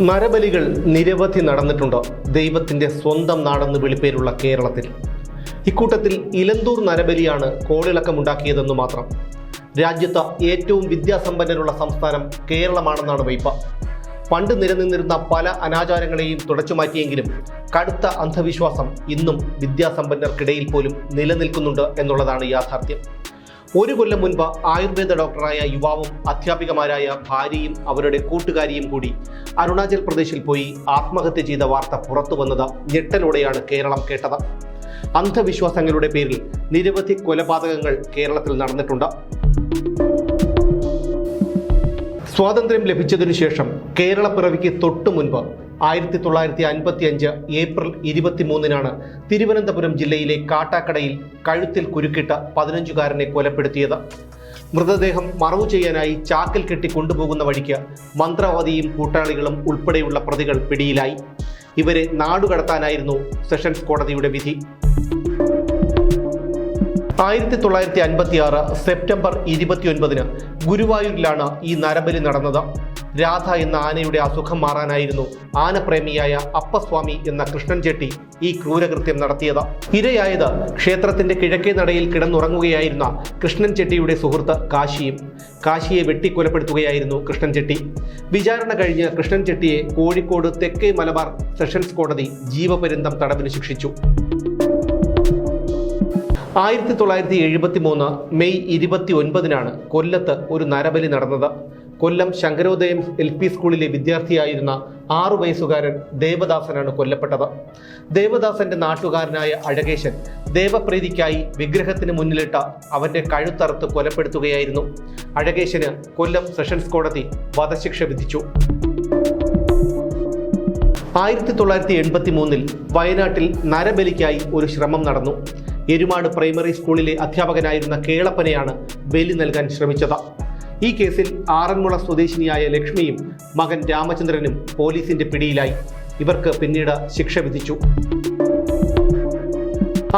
നരബലികൾ നിരവധി നടന്നിട്ടുണ്ട്? ദൈവത്തിന്റെ സ്വന്തം നാടെന്ന് വിളിപ്പേരുള്ള കേരളത്തിൽ. ഇക്കൂട്ടത്തിൽ ഇലന്തൂർ നരബലിയാണ് കോളിളക്കമുണ്ടാക്കിയതെന്നു മാത്രം. രാജ്യത്ത് ഏറ്റവും വിദ്യാസമ്പന്നരുള്ള സംസ്ഥാനം കേരളമാണെന്നാണ് വൈപ്പ പണ്ട് നിലനിന്നിരുന്ന പല അനാചാരങ്ങളെയും തുടച്ചുമാറ്റിയെങ്കിലും കടുത്ത അന്ധവിശ്വാസം ഇന്നും വിദ്യാസമ്പന്നർക്കിടയിൽ പോലും നിലനിൽക്കുന്നുണ്ട് എന്നുള്ളതാണ് യാഥാർത്ഥ്യം. ഒരു കൊല്ലം മുൻപ് ആയുർവേദ ഡോക്ടറായ യുവാവും അധ്യാപികമാരായ ഭാര്യയും അവരുടെ കൂട്ടുകാരിയും കൂടി അരുണാചൽ പ്രദേശിൽ പോയി ആത്മഹത്യ ചെയ്ത വാർത്ത പുറത്തു വന്നത് ഞെട്ടലോടെയാണ് കേരളം കേട്ടത്. അന്ധവിശ്വാസങ്ങളുടെ പേരിൽ നിരവധി കൊലപാതകങ്ങൾ കേരളത്തിൽ നടന്നിട്ടുണ്ട്. സ്വാതന്ത്ര്യം ലഭിച്ചതിനു ശേഷം കേരളപ്പിറവിക്ക് തൊട്ടു മുൻപ് ആയിരത്തി തൊള്ളായിരത്തി അൻപത്തി അഞ്ച് ഏപ്രിൽ ഇരുപത്തിമൂന്നിനാണ് തിരുവനന്തപുരം ജില്ലയിലെ കാട്ടാക്കടയിൽ കഴുത്തിൽ കുരുക്കിട്ട പതിനഞ്ചുകാരനെ കൊലപ്പെടുത്തിയത്. മൃതദേഹം മറവു ചെയ്യാനായി ചാക്കിൽ കെട്ടി കൊണ്ടുപോകുന്ന വഴിക്ക് മന്ത്രവാദിയും കൂട്ടാളികളും ഉൾപ്പെടെയുള്ള പ്രതികൾ പിടിയിലായി. ഇവരെ നാടുകടത്താനായിരുന്നു സെഷൻസ് കോടതിയുടെ വിധി. ആയിരത്തി തൊള്ളായിരത്തി അൻപത്തി ആറ് സെപ്റ്റംബർ ഇരുപത്തിയൊൻപതിന് ഗുരുവായൂരിലാണ് ഈ നരബലി നടന്നത്. രാധ എന്ന ആനയുടെ അസുഖം മാറാനായിരുന്നു ആനപ്രേമിയായ അപ്പസ്വാമി എന്ന കൃഷ്ണൻ ചെട്ടി ഈ ക്രൂരകൃത്യം നടത്തിയത്. ഇരയായത് ക്ഷേത്രത്തിന്റെ കിഴക്കേ നടയിൽ കിടന്നുറങ്ങുകയായിരുന്ന കൃഷ്ണൻ ചെട്ടിയുടെ സുഹൃത്ത് കാശിയും കാശിയെ വെട്ടിക്കൊലപ്പെടുത്തുകയായിരുന്നു കൃഷ്ണൻ ചെട്ടി. വിചാരണ കഴിഞ്ഞ് കൃഷ്ണൻ ചെട്ടിയെ കോഴിക്കോട് തെക്കേ മലബാർ സെഷൻസ് കോടതി ജീവപര്യന്തം തടവിന് ശിക്ഷിച്ചു. ആയിരത്തി തൊള്ളായിരത്തി എഴുപത്തി മൂന്ന് മെയ് ഇരുപത്തി ഒൻപതിനാണ് കൊല്ലത്ത് ഒരു നരബലി നടന്നത്. കൊല്ലം ശങ്കരോദയം എൽ പി സ്കൂളിലെ വിദ്യാർത്ഥിയായിരുന്ന ആറു വയസ്സുകാരൻ ദേവദാസനാണ് കൊല്ലപ്പെട്ടത്. ദേവദാസന്റെ നാട്ടുകാരനായ അഴകേശൻ ദേവപ്രീതിക്കായി വിഗ്രഹത്തിന് മുന്നിലിട്ട അവന്റെ കഴുത്തറുത്ത് കൊലപ്പെടുത്തുകയായിരുന്നു. അഴകേശന് കൊല്ലം സെഷൻസ് കോടതി വധശിക്ഷ വിധിച്ചു. ആയിരത്തി തൊള്ളായിരത്തി എൺപത്തി മൂന്നിൽ വയനാട്ടിൽ നരബലിക്കായി ഒരു ശ്രമം നടന്നു. എരുമാട് പ്രൈമറി സ്കൂളിലെ അധ്യാപകനായിരുന്ന കേളപ്പനെയാണ് ബലി നൽകാൻ ശ്രമിച്ചത്. ഈ കേസിൽ ആറന്മുള സ്വദേശിനിയായ ലക്ഷ്മിയും മകൻ രാമചന്ദ്രനും പോലീസിന്റെ പിടിയിലായി. ഇവർക്ക് പിന്നീട് ശിക്ഷ വിധിച്ചു.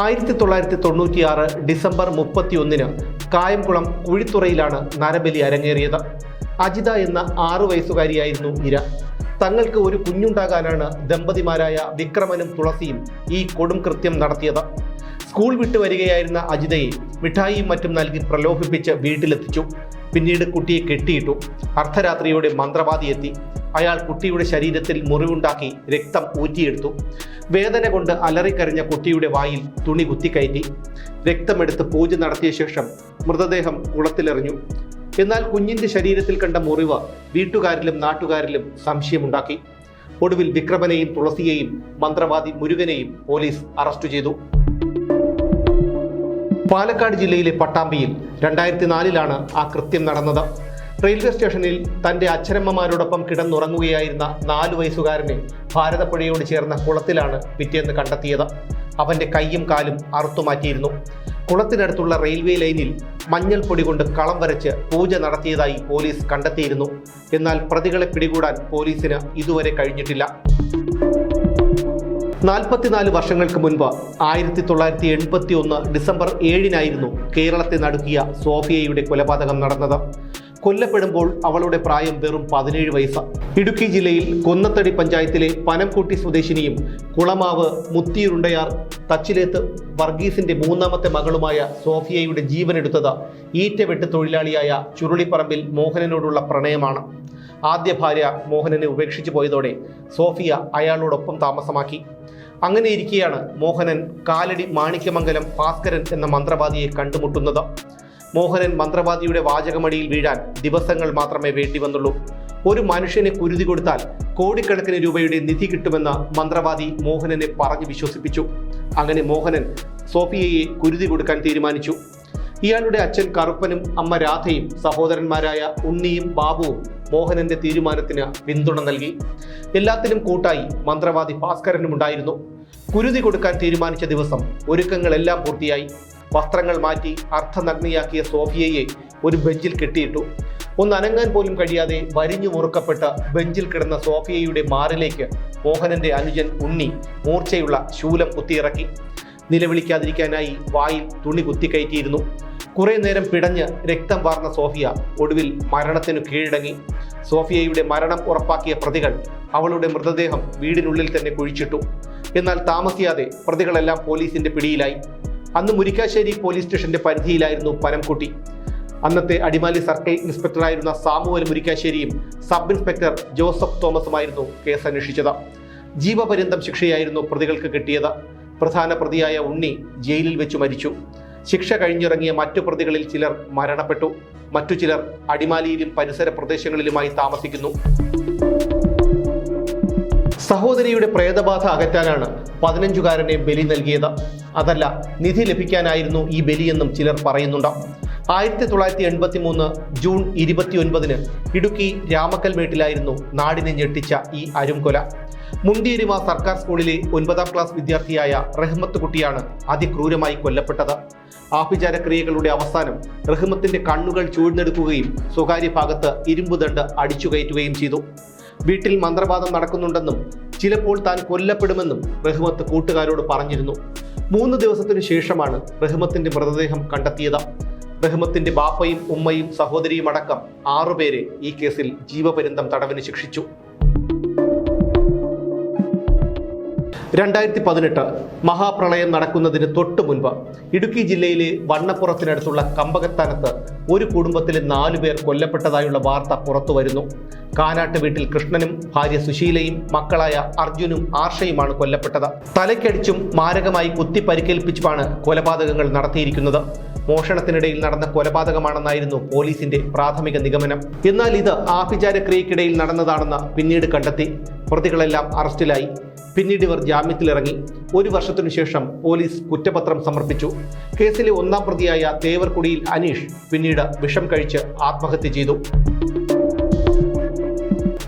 ആയിരത്തി തൊള്ളായിരത്തി തൊണ്ണൂറ്റിയാറ് ഡിസംബർ മുപ്പത്തിയൊന്നിന് കായംകുളം കുഴിത്തുറയിലാണ് നരബലി അരങ്ങേറിയത്. അജിത എന്ന ആറു വയസ്സുകാരിയായിരുന്നു ഇര. തങ്ങൾക്ക് ഒരു കുഞ്ഞുണ്ടാകാനാണ് ദമ്പതിമാരായ വിക്രമനും തുളസിയും ഈ കൊടും കൃത്യം നടത്തിയത്. സ്കൂൾ വിട്ടു വരികയായിരുന്ന അജിതയെ മിഠായിയും മറ്റും നൽകി പ്രലോഭിപ്പിച്ച് വീട്ടിലെത്തിച്ചു. പിന്നീട് കുട്ടിയെ കെട്ടിയിട്ടു. അർദ്ധരാത്രിയോടെ മന്ത്രവാദി എത്തി. അയാൾ കുട്ടിയുടെ ശരീരത്തിൽ മുറിവുണ്ടാക്കി രക്തം ഊറ്റിയെടുത്തു. വേദന കൊണ്ട് അലറിക്കരഞ്ഞ കുട്ടിയുടെ വായിൽ തുണി കുത്തിക്കയറ്റി. രക്തമെടുത്ത് പൂജ നടത്തിയ ശേഷം മൃതദേഹം കുളത്തിലെറിഞ്ഞു. എന്നാൽ കുഞ്ഞിന്റെ ശരീരത്തിൽ കണ്ട മുറിവ് വീട്ടുകാരിലും നാട്ടുകാരിലും സംശയമുണ്ടാക്കി. ഒടുവിൽ വിക്രമനെയും തുളസിയെയും മന്ത്രവാദി മുരുകനെയും പോലീസ് അറസ്റ്റ് ചെയ്തു. പാലക്കാട് ജില്ലയിലെ പട്ടാമ്പിയിൽ രണ്ടായിരത്തി നാലിലാണ് ആ കൃത്യം നടന്നത്. റെയിൽവേ സ്റ്റേഷനിൽ തന്റെ അച്ഛനമ്മമാരോടൊപ്പം കിടന്നുറങ്ങുകയായിരുന്ന നാലു വയസ്സുകാരനെ ഭാരതപ്പുഴയോട് ചേർന്ന കുളത്തിലാണ് പിറ്റേന്ന് കണ്ടെത്തിയത്. അവന്റെ കൈയും കാലും അറുത്തുമാറ്റിയിരുന്നു. കുളത്തിനടുത്തുള്ള റെയിൽവേ ലൈനിൽ മഞ്ഞൾപ്പൊടി കൊണ്ട് കളം വരച്ച് പൂജ നടത്തിയതായി പോലീസ് കണ്ടെത്തിയിരുന്നു. എന്നാൽ പ്രതികളെ പിടികൂടാൻ പോലീസിന് ഇതുവരെ കഴിഞ്ഞിട്ടില്ല. നാൽപ്പത്തിനാല് വർഷങ്ങൾക്ക് മുൻപ് ആയിരത്തി തൊള്ളായിരത്തി എൺപത്തി ഒന്ന് ഡിസംബർ ഏഴിനായിരുന്നു കേരളത്തെ നടുക്കിയ സോഫിയയുടെ കൊലപാതകം നടന്നത്. കൊല്ലപ്പെടുമ്പോൾ അവളുടെ പ്രായം വെറും പതിനേഴ് വയസ്സ്. ഇടുക്കി ജില്ലയിൽ കൊന്നത്തടി പഞ്ചായത്തിലെ പനംകുട്ടി സ്വദേശിനിയും കുളമാവ് മുത്തിയുരുണ്ടയാർ തച്ചിലേത്ത് വർഗീസിന്റെ മൂന്നാമത്തെ മകളുമായ സോഫിയയുടെ ജീവനെടുത്തത് ഈറ്റവെട്ട് തൊഴിലാളിയായ ചുരുളിപ്പറമ്പിൽ മോഹനനോടുള്ള പ്രണയമാണ്. ആദ്യ ഭാര്യ മോഹനനെ ഉപേക്ഷിച്ചു പോയതോടെ സോഫിയ അയാളോടൊപ്പം താമസമാക്കി. അങ്ങനെ ഇരിക്കെയാണ് മോഹനൻ കാലടി മാണിക്യമംഗലം ഭാസ്കരൻ എന്ന മന്ത്രവാദിയെ കണ്ടുമുട്ടുന്നത്. മോഹനൻ മന്ത്രവാദിയുടെ വാചകമടിയിൽ വീഴാൻ ദിവസങ്ങൾ മാത്രമേ വേണ്ടി വന്നുള്ളൂ. ഒരു മനുഷ്യനെ കുരുതി കൊടുത്താൽ കോടിക്കണക്കിന് രൂപയുടെ നിധി കിട്ടുമെന്ന് മന്ത്രവാദി മോഹനനെ പറഞ്ഞു വിശ്വസിപ്പിച്ചു. അങ്ങനെ മോഹനൻ സോഫിയയെ കുരുതി കൊടുക്കാൻ തീരുമാനിച്ചു. ഇയാളുടെ അച്ഛൻ കറുപ്പനും അമ്മ രാധയും സഹോദരന്മാരായ ഉണ്ണിയും ബാബുവും മോഹനന്റെ തീരുമാനത്തിന് പിന്തുണ നൽകി. എല്ലാത്തിനും കൂട്ടായി മന്ത്രവാദി ഭാസ്കരനും ഉണ്ടായിരുന്നു. കുരുതി കൊടുക്കാൻ തീരുമാനിച്ച ദിവസം ഒരുക്കങ്ങളെല്ലാം പൂർത്തിയായി. വസ്ത്രങ്ങൾ മാറ്റി അർത്ഥനഗ്നിയാക്കിയ സോഫിയയെ ഒരു ബെഞ്ചിൽ കെട്ടിയിട്ടു. ഒന്ന് അനങ്ങാൻ പോലും കഴിയാതെ വരിഞ്ഞു മുറുക്കപ്പെട്ട ബെഞ്ചിൽ കിടന്ന സോഫിയയുടെ മാറിലേക്ക് മോഹനന്റെ അനുജൻ ഉണ്ണി മൂർച്ചയുള്ള ശൂലം കുത്തിയിറക്കി. നിലവിളിക്കാതിരിക്കാനായി വായിൽ തുണി കുത്തിക്കയറ്റിയിരുന്നു. കുറെ നേരം പിടഞ്ഞ് രക്തം വാർന്ന സോഫിയ ഒടുവിൽ മരണത്തിനു കീഴടങ്ങി. സോഫിയയുടെ മരണം ഉറപ്പാക്കിയ പ്രതികൾ അവളുടെ മൃതദേഹം വീടിനുള്ളിൽ തന്നെ കുഴിച്ചിട്ടു. എന്നാൽ താമസിയാതെ പ്രതികളെല്ലാം പോലീസിന്റെ പിടിയിലായി. അന്ന് മുരിക്കാശ്ശേരി പോലീസ് സ്റ്റേഷന്റെ പരിധിയിലായിരുന്നു പനംകുട്ടി. അന്നത്തെ അടിമാലി സർക്കിൾ ഇൻസ്പെക്ടറായിരുന്ന സാമുവൽ മുരിക്കാശ്ശേരിയും സബ് ഇൻസ്പെക്ടർ ജോസഫ് തോമസുമായിരുന്നു കേസ് അന്വേഷിച്ചത് ജീവപര്യന്തം ശിക്ഷയായിരുന്നു പ്രതികൾക്ക് കിട്ടിയത്. പ്രധാന പ്രതിയായ ഉണ്ണി ജയിലിൽ വെച്ച് മരിച്ചു. ശിക്ഷ കഴിഞ്ഞിറങ്ങിയ മറ്റു പ്രതികളിൽ ചിലർ മരണപ്പെട്ടു. മറ്റു ചിലർ അടിമാലിയിലും പരിസര പ്രദേശങ്ങളിലുമായി താമസിക്കുന്നു. സഹോദരിയുടെ പ്രേതബാധ അകറ്റാനാണ് പതിനഞ്ചുകാരനെ ബലി നൽകിയത്. അതല്ല നിധി ലഭിക്കാനായിരുന്നു ഈ ബലിയെന്നും ചിലർ പറയുന്നുണ്ട്. ആയിരത്തി തൊള്ളായിരത്തി എൺപത്തി മൂന്ന് ജൂൺ ഇരുപത്തിയൊൻപതിന് ഇടുക്കി രാമക്കൽമേട്ടിലായിരുന്നു നാടിനെ ഞെട്ടിച്ച ഈ അരുംകൊല. മുണ്ടിയരുമ സർക്കാർ സ്കൂളിലെ ഒൻപതാം ക്ലാസ് വിദ്യാർത്ഥിയായ റഹ്മത്ത് കുട്ടിയാണ് അതിക്രൂരമായി കൊല്ലപ്പെട്ടത്. ആഭിചാര ക്രിയകളുടെ അവസാനം റഹ്മത്തിന്റെ കണ്ണുകൾ ചൂഴ്ന്നെടുക്കുകയും സ്വകാര്യ ഭാഗത്ത് ഇരുമ്പുദണ്ട് അടിച്ചു കയറ്റുകയും ചെയ്തു. വീട്ടിൽ മന്ത്രവാദം നടക്കുന്നുണ്ടെന്നും ചിലപ്പോൾ താൻ കൊല്ലപ്പെടുമെന്നും റഹ്മത്ത് കൂട്ടുകാരോട് പറഞ്ഞിരുന്നു. മൂന്ന് ദിവസത്തിനു ശേഷമാണ് റഹ്മത്തിന്റെ മൃതദേഹം കണ്ടെത്തിയത്. റഹ്മത്തിന്റെ ബാപ്പയും ഉമ്മയും സഹോദരിയും അടക്കം ആറുപേരെ ഈ കേസിൽ ജീവപര്യന്തം തടവിന് ശിക്ഷിച്ചു. രണ്ടായിരത്തി പതിനെട്ട് മഹാപ്രളയം നടക്കുന്നതിന് തൊട്ടു മുൻപ് ഇടുക്കി ജില്ലയിലെ വണ്ണപ്പുറത്തിനടുത്തുള്ള കമ്പകത്താനത്ത് ഒരു കുടുംബത്തിലെ നാലു പേർ കൊല്ലപ്പെട്ടതായുള്ള വാർത്ത പുറത്തു വരുന്നു. കാനാട്ട് വീട്ടിൽ കൃഷ്ണനും ഭാര്യ സുശീലയും മക്കളായ അർജുനും ആർഷയുമാണ് കൊല്ലപ്പെട്ടത്. തലയ്ക്കടിച്ചും മാരകമായി കുത്തി പരിക്കേൽപ്പിച്ചുമാണ് കൊലപാതകങ്ങൾ നടത്തിയിരിക്കുന്നത്. മോഷണത്തിനിടയിൽ നടന്ന കൊലപാതകമാണെന്നായിരുന്നു പോലീസിന്റെ പ്രാഥമിക നിഗമനം. എന്നാൽ ഇത് ആഭിചാര ക്രിയക്കിടയിൽ നടന്നതാണെന്ന് പിന്നീട് കണ്ടെത്തി. പ്രതികളെല്ലാം അറസ്റ്റിലായി. പിന്നീട് ഇവർ ജാമ്യത്തിലിറങ്ങി. ഒരു വർഷത്തിനു ശേഷം പോലീസ് കുറ്റപത്രം സമർപ്പിച്ചു. കേസിലെ ഒന്നാം പ്രതിയായ തേവർക്കുടിയിൽ അനീഷ് പിന്നീട് വിഷം കഴിച്ച് ആത്മഹത്യ ചെയ്തു.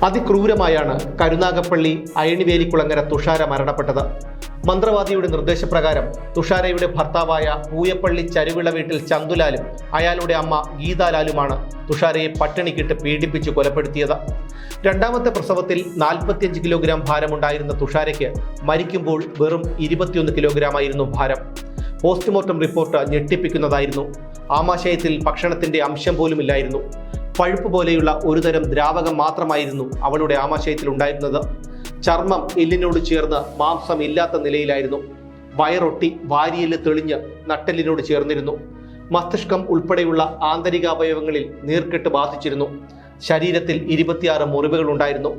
അതിക്രൂരമായാണ് കരുനാഗപ്പള്ളി അയണിവേലിക്കുളങ്ങര തുഷാര മരണപ്പെട്ടത്. മന്ത്രവാദിയുടെ നിർദ്ദേശപ്രകാരം തുഷാരയുടെ ഭർത്താവായ പൂയപ്പള്ളി ചരുവിള വീട്ടിൽ ചന്തുലാലും അയാളുടെ അമ്മ ഗീതാലാലുമാണ് തുഷാരയെ പട്ടിണിക്കിട്ട് പീഡിപ്പിച്ച് കൊലപ്പെടുത്തിയത്. രണ്ടാമത്തെ പ്രസവത്തിൽ നാൽപ്പത്തിയഞ്ച് കിലോഗ്രാം ഭാരമുണ്ടായിരുന്ന തുഷാരയ്ക്ക് മരിക്കുമ്പോൾ വെറും ഇരുപത്തിയൊന്ന് കിലോഗ്രാം ആയിരുന്നു ഭാരം. പോസ്റ്റ്മോർട്ടം റിപ്പോർട്ട് ഞെട്ടിപ്പിക്കുന്നതായിരുന്നു. ആമാശയത്തിൽ ഭക്ഷണത്തിന്റെ അംശം പോലും ഇല്ലായിരുന്നു പഴുപ്പ് പോലെയുള്ള ഒരുതരം ദ്രാവകം മാത്രമായിരുന്നു അവളുടെ ആമാശയത്തിൽ ഉണ്ടായിരുന്നത് ചർമ്മം എല്ലിനോട് ചേർന്ന് മാംസം ഇല്ലാത്ത നിലയിലായിരുന്നു. വയറൊട്ടി വാരിയൽ തെളിഞ്ഞ് നട്ടെല്ലിനോട് ചേർന്നിരുന്നു. മസ്തിഷ്കം ഉൾപ്പെടെയുള്ള ആന്തരികാവയവങ്ങളിൽ നീർക്കെട്ട് ബാധിച്ചിരുന്നു. ശരീരത്തിൽ ഇരുപത്തിയാറ് മുറിവുകൾ ഉണ്ടായിരുന്നു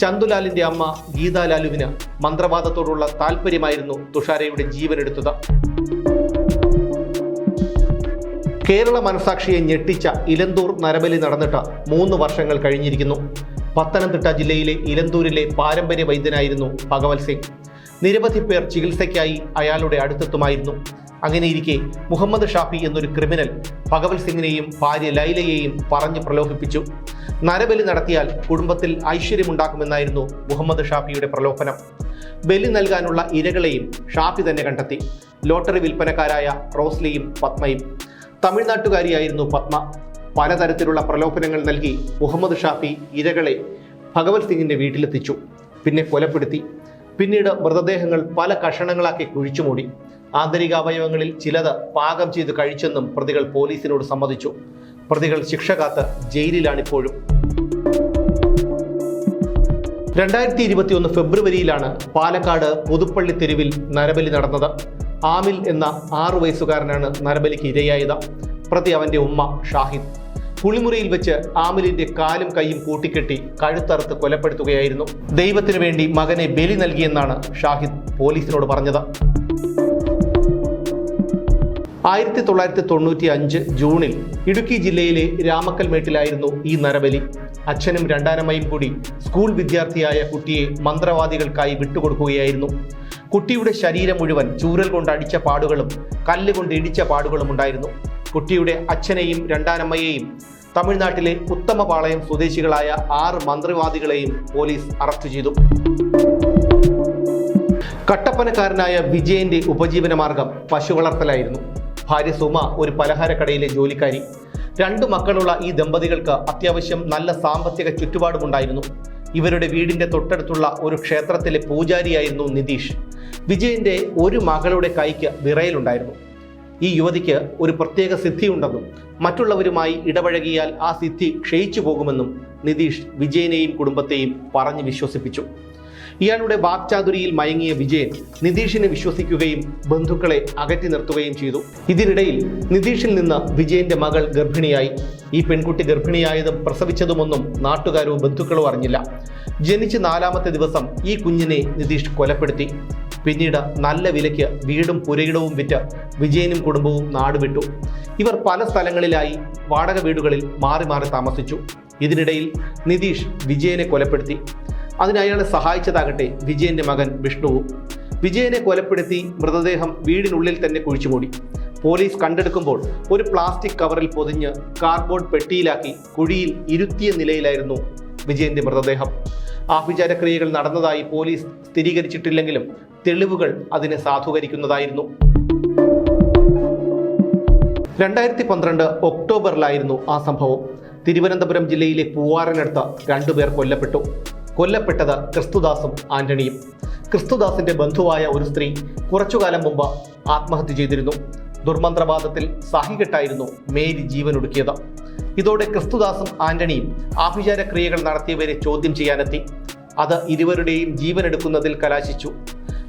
ചന്തുലാലിന്റെ അമ്മ ഗീതാലാലുവിന് മന്ത്രവാദത്തോടുള്ള താല്പര്യമായിരുന്നു തുഷാരയുടെ ജീവനെടുത്തത്. കേരള മനസാക്ഷിയെ ഞെട്ടിച്ച ഇലന്തൂർ നരബലി നടന്നിട്ട് മൂന്ന് വർഷങ്ങൾ കഴിഞ്ഞിരിക്കുന്നു. പത്തനംതിട്ട ജില്ലയിലെ ഇലന്തൂരിലെ പാരമ്പര്യ വൈദ്യനായിരുന്നു ഭഗവത് സിംഗ്. നിരവധി പേർ ചികിത്സയ്ക്കായി അയാളുടെ അടുത്തെത്തുമായിരുന്നു. അങ്ങനെയിരിക്കെ മുഹമ്മദ് ഷാഫി എന്നൊരു ക്രിമിനൽ ഭഗവത് സിംഗിനെയും ഭാര്യ ലൈലയെയും പറഞ്ഞു പ്രലോഭിപ്പിച്ചു. നരബലി നടത്തിയാൽ കുടുംബത്തിൽ ഐശ്വര്യമുണ്ടാക്കുമെന്നായിരുന്നു മുഹമ്മദ് ഷാഫിയുടെ പ്രലോഭനം. ബലി നൽകാനുള്ള ഇരകളെയും ഷാഫി തന്നെ കണ്ടെത്തി. ലോട്ടറി വിൽപ്പനക്കാരായ റോസ്ലിയും പത്മയും. തമിഴ്നാട്ടുകാരിയായിരുന്നു പത്മ. പലതരത്തിലുള്ള പ്രലോഭനങ്ങൾ നൽകി മുഹമ്മദ് ഷാഫി ഇരകളെ ഭഗവത് സിംഗിന്റെ വീട്ടിലെത്തിച്ചു. പിന്നെ കൊലപ്പെടുത്തി. പിന്നീട് മൃതദേഹങ്ങൾ പല കഷണങ്ങളാക്കി കുഴിച്ചുമൂടി ആന്തരികാവയവങ്ങളിൽ ചിലത് പാകം ചെയ്ത് കഴിച്ചെന്നും പ്രതികൾ പോലീസിനോട് സമ്മതിച്ചു. പ്രതികൾ ശിക്ഷ കാത്ത് ജയിലിലാണിപ്പോഴും. രണ്ടായിരത്തി ഇരുപത്തിയൊന്ന് ഫെബ്രുവരിയിലാണ് പാലക്കാട് പുതുപ്പള്ളി തെരുവിൽ നരബലി നടന്നത്. ആമിൽ എന്ന ആറു വയസ്സുകാരനാണ് നരബലിക്ക് ഇരയായത്. പ്രതി അവന്റെ ഉമ്മ ഷാഹിദ്. കുളിമുറിയിൽ വെച്ച് ആമിലിന്റെ കാലും കൈയും കൂട്ടിക്കെട്ടി കഴുത്തറുത്ത് കൊലപ്പെടുത്തുകയായിരുന്നു. ദൈവത്തിനു വേണ്ടി മകനെ ബലി നൽകിയെന്നാണ് ഷാഹിദ് പോലീസിനോട് പറഞ്ഞത്. ആയിരത്തി തൊള്ളായിരത്തി തൊണ്ണൂറ്റി അഞ്ച് ജൂണിൽ ഇടുക്കി ജില്ലയിലെ രാമക്കൽമേട്ടിലായിരുന്നു ഈ നരബലി. അച്ഛനും രണ്ടാനമ്മയും കൂടി സ്കൂൾ വിദ്യാർത്ഥിയായ കുട്ടിയെ മന്ത്രവാദികൾക്കായി വിട്ടുകൊടുക്കുകയായിരുന്നു. കുട്ടിയുടെ ശരീരം മുഴുവൻ ചൂരൽ കൊണ്ട് അടിച്ച പാടുകളും കല്ലുകൊണ്ട് ഇടിച്ച പാടുകളും ഉണ്ടായിരുന്നു കുട്ടിയുടെ അച്ഛനെയും രണ്ടാനമ്മയെയും തമിഴ്നാട്ടിലെ ഉത്തമപാളയം സ്വദേശികളായ ആറ് മന്ത്രിവാദികളെയും പോലീസ് അറസ്റ്റ് ചെയ്തു. കട്ടപ്പനക്കാരനായ വിജയന്റെ ഉപജീവന മാർഗം പശു വളർത്തലായിരുന്നു ഭാര്യ സുമ ഒരു പലഹാരക്കടയിലെ ജോലിക്കാരി. രണ്ടു മക്കളുള്ള ഈ ദമ്പതികൾക്ക് അത്യാവശ്യം നല്ല സാമ്പത്തിക ചുറ്റുപാടുമുണ്ടായിരുന്നു. ഇവരുടെ വീടിന്റെ തൊട്ടടുത്തുള്ള ഒരു ക്ഷേത്രത്തിലെ പൂജാരിയായിരുന്നു നിതീഷ്. വിജയന്റെ ഒരു മകളുടെ കൈക്ക് വിറയലുണ്ടായിരുന്നു. ഈ യുവതിക്ക് ഒരു പ്രത്യേക സിദ്ധി ഉണ്ടെന്നും മറ്റുള്ളവരുമായി ഇടപഴകിയാൽ ആ സിദ്ധി ക്ഷയിച്ചു പോകുമെന്നും നിതീഷ് വിജയനെയും കുടുംബത്തെയും പറഞ്ഞു വിശ്വസിപ്പിച്ചു ഇയാളുടെ വാക്ചാതുരിയിൽ മയങ്ങിയ വിജയൻ നിതീഷിനെ വിശ്വസിക്കുകയും ബന്ധുക്കളെ അകറ്റി നിർത്തുകയും ചെയ്തു. ഇതിനിടയിൽ നിതീഷിൽ നിന്ന് വിജയന്റെ മകൾ ഗർഭിണിയായി. ഈ പെൺകുട്ടി ഗർഭിണിയായതും പ്രസവിച്ചതുമൊന്നും നാട്ടുകാരോ ബന്ധുക്കളോ അറിഞ്ഞില്ല. ജനിച്ച് നാലാമത്തെ ദിവസം ഈ കുഞ്ഞിനെ നിതീഷ് കൊലപ്പെടുത്തി. പിന്നീട് നല്ല വിലയ്ക്ക് വീടും പുരയിടവും വിറ്റ് വിജയനും കുടുംബവും നാടുവിട്ടു. ഇവർ പല സ്ഥലങ്ങളിലായി വാടക വീടുകളിൽ മാറി മാറി താമസിച്ചു. ഇതിനിടയിൽ നിതീഷ് വിജയനെ കൊലപ്പെടുത്തി. അതിന് അയാളെ സഹായിച്ചതാകട്ടെ വിജയന്റെ മകൻ വിഷ്ണുവും വിജയനെ കൊലപ്പെടുത്തി മൃതദേഹം വീടിനുള്ളിൽ തന്നെ കുഴിച്ചുമൂടി. പോലീസ് കണ്ടെടുക്കുമ്പോൾ ഒരു പ്ലാസ്റ്റിക് കവറിൽ പൊതിഞ്ഞ് കാർഡ്ബോർഡ് പെട്ടിയിലാക്കി കുഴിയിൽ ഇരുത്തിയ നിലയിലായിരുന്നു വിജയന്റെ മൃതദേഹം. ആഭിചാരക്രിയകൾ നടന്നതായി പോലീസ് സ്ഥിരീകരിച്ചിട്ടില്ലെങ്കിലും തെളിവുകൾ അതിനെ സാധൂകരിക്കുന്നതായിരുന്നു. രണ്ടായിരത്തി പന്ത്രണ്ട് ഒക്ടോബറിലായിരുന്നു ആ സംഭവം. തിരുവനന്തപുരം ജില്ലയിലെ പൂവാറിനടുത്ത് രണ്ടുപേർ കൊല്ലപ്പെട്ടു. കൊല്ലപ്പെട്ടത് ക്രിസ്തുദാസും ആന്റണിയും. ക്രിസ്തുദാസിന്റെ ബന്ധുവായ ഒരു സ്ത്രീ കുറച്ചുകാലം മുമ്പ് ആത്മഹത്യ ചെയ്തിരുന്നു. ദുർമന്ത്രവാദത്തിൽ സാഹികെട്ടായിരുന്നു മേരി ജീവൻ ജീവനൊടുക്കിയത്. ഇതോടെ ക്രിസ്തുദാസും ആന്റണിയും ആഭിചാര ക്രിയകൾ നടത്തിയവരെ ചോദ്യം ചെയ്യാനെത്തി. അത് ഇരുവരുടെയും ജീവനെടുക്കുന്നതിൽ കലാശിച്ചു.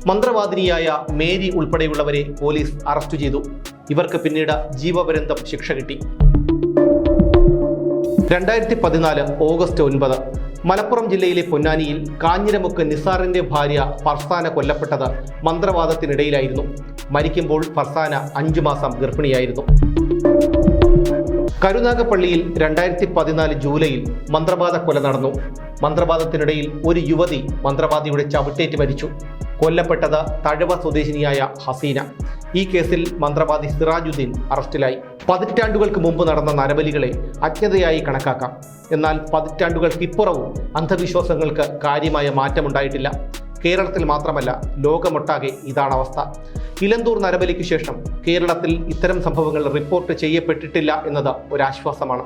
മന്ത്രവാദിനിയായ മേരി ഉൾപ്പെടെയുള്ളവരെ പോലീസ് അറസ്റ്റ് ചെയ്തു. ഇവർക്ക് പിന്നീട് ജീവപര്യന്തം ശിക്ഷ കിട്ടി. രണ്ടായിരത്തി പതിനാല് ഓഗസ്റ്റ് ഒൻപത് മലപ്പുറം ജില്ലയിലെ പൊന്നാനിയിൽ കാഞ്ഞിരമുക്ക് നിസാറിന്റെ ഭാര്യ ഫർസാന കൊല്ലപ്പെട്ടത് മന്ത്രവാദത്തിനിടയിലായിരുന്നു. മരിക്കുമ്പോൾ ഫർസാന അഞ്ചു മാസം ഗർഭിണിയായിരുന്നു. കരുനാഗപ്പള്ളിയിൽ രണ്ടായിരത്തി പതിനാല് ജൂലൈയിൽ മന്ത്രവാദ കൊല നടന്നു. മന്ത്രവാദത്തിനിടയിൽ ഒരു യുവതി മന്ത്രവാദിയുടെ ചവിട്ടേറ്റ് മരിച്ചു. കൊല്ലപ്പെട്ടത് തഴവ സ്വദേശിനിയായ ഹസീന. ഈ കേസിൽ മന്ത്രവാദി സിറാജുദ്ദീൻ അറസ്റ്റിലായി. പതിറ്റാണ്ടുകൾക്ക് മുമ്പ് നടന്ന നരബലികളെ അജ്ഞതയായി കണക്കാക്കാം. എന്നാൽ പതിറ്റാണ്ടുകൾക്കിപ്പുറവും അന്ധവിശ്വാസങ്ങൾക്ക് കാര്യമായ മാറ്റമുണ്ടായിട്ടില്ല. കേരളത്തിൽ മാത്രമല്ല ലോകമൊട്ടാകെ ഇതാണ് അവസ്ഥ. ഇലന്തൂർ നരബലിക്ക് ശേഷം കേരളത്തിൽ ഇത്തരം സംഭവങ്ങൾ റിപ്പോർട്ട് ചെയ്യപ്പെട്ടിട്ടില്ല എന്നത് ഒരാശ്വാസമാണ്.